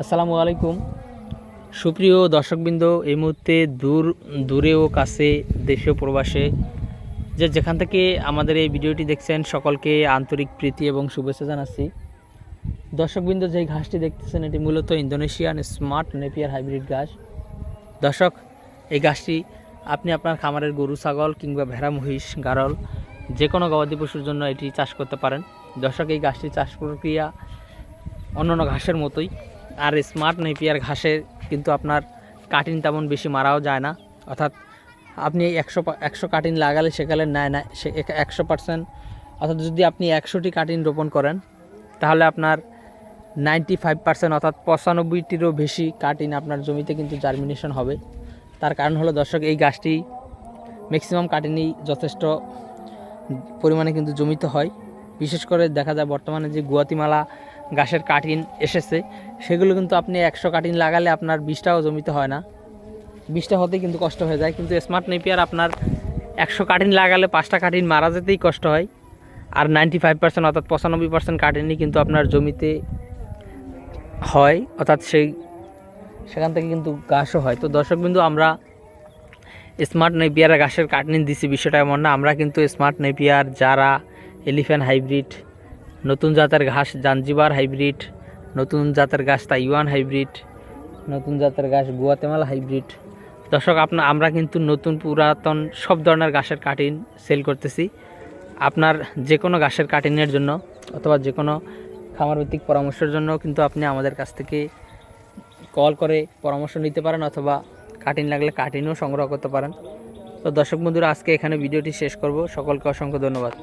আসসালামু আলাইকুম। সুপ্রিয় দর্শকবৃন্দ, এই মুহূর্তে দূর, দূরে ও কাছে দেশে ও প্রবাসে যে যেখান থেকে আমাদের এই ভিডিওটি দেখছেন, সকলকে আন্তরিক প্রীতি এবং শুভেচ্ছা জানাচ্ছি। দর্শকবৃন্দ যে ঘাসটি দেখতেছেন, এটি মূলত ইন্দোনেশিয়ান স্মার্ট নেপিয়ার হাইব্রিড ঘাস। দর্শক, এই ঘাসটি আপনি আপনার খামারের গরু, ছাগল কিংবা ভেড়া, মহিষ, গারল যে কোনো গবাদি পশুর জন্য এটি চাষ করতে পারেন। দর্শক, এই ঘাসটি চাষ প্রক্রিয়া অন্যান্য ঘাসের মতোই। আর স্মার্ট নেপিয়ার ঘাসে কিন্তু আপনার কাটিন তেমন বেশি মারাও যায় না। অর্থাৎ আপনি একশো একশো কাটিন লাগালে সেখানে নেয় না, সে একশো পার্সেন্ট অর্থাৎ যদি আপনি একশোটি কাটিন রোপণ করেন, তাহলে আপনার নাইনটি ফাইভ পার্সেন্ট অর্থাৎ পঁচানব্বইটিরও বেশি কাটিন আপনার জমিতে কিন্তু জার্মিনেশন হবে। তার কারণ হলো দর্শক, এই গাছটি ম্যাক্সিমাম কাটিংই যথেষ্ট পরিমাণে কিন্তু জমিতে হয়। বিশেষ করে দেখা যায় বর্তমানে যে গুয়াতিমালা গাছের কাটিন এসেছে, সেগুলো কিন্তু আপনি একশো কাটিন লাগালে আপনার বিষটাও জমিতে হয় না। বিষটা হতেই কিন্তু কষ্ট হয়ে যায়, কিন্তু স্মার্ট নেপিয়ার আপনার একশো কাটিন লাগালে পাঁচটা কাটিন মারা যেতেই কষ্ট হয়। আর নাইনটি ফাইভ পার্সেন্ট অর্থাৎ পঁচানব্বই পার্সেন্ট কাটিনই কিন্তু আপনার জমিতে হয়, অর্থাৎ সেই, সেখান থেকে কিন্তু গাছও হয়। তো দর্শক বিন্দু, আমরা স্মার্ট নেপিয়ার ঘাসের কাটনি দিছি, বিষয়টা এমন না। আমরা কিন্তু স্মার্ট নেপিয়ার যারা এলিফ্যান্ট হাইব্রিড নতুন জাতের ঘাস জাঞ্জিবার হাইব্রিড, নতুন জাতের গাছ তাইওয়ান হাইব্রিড, নতুন জাতের গাছ গুয়াতেমালা হাইব্রিড। দর্শক আপনার আমরা কিন্তু নতুন পুরাতন সব ধরনের ঘাসের কাটিন সেল করতেছি। আপনার যে কোনো গাছের কাটিনের জন্য অথবা যে কোনো খামারভিত্তিক পরামর্শের জন্য কিন্তু আপনি আমাদের কাছ থেকে কল করে পরামর্শ নিতে পারেন অথবা কাটিন লাগলে কাটিনও সংগ্রহ করতে পারেন। তো দর্শক বন্ধুরা, আজকে এখানে ভিডিওটি শেষ করব। সকলকে অসংখ্য ধন্যবাদ।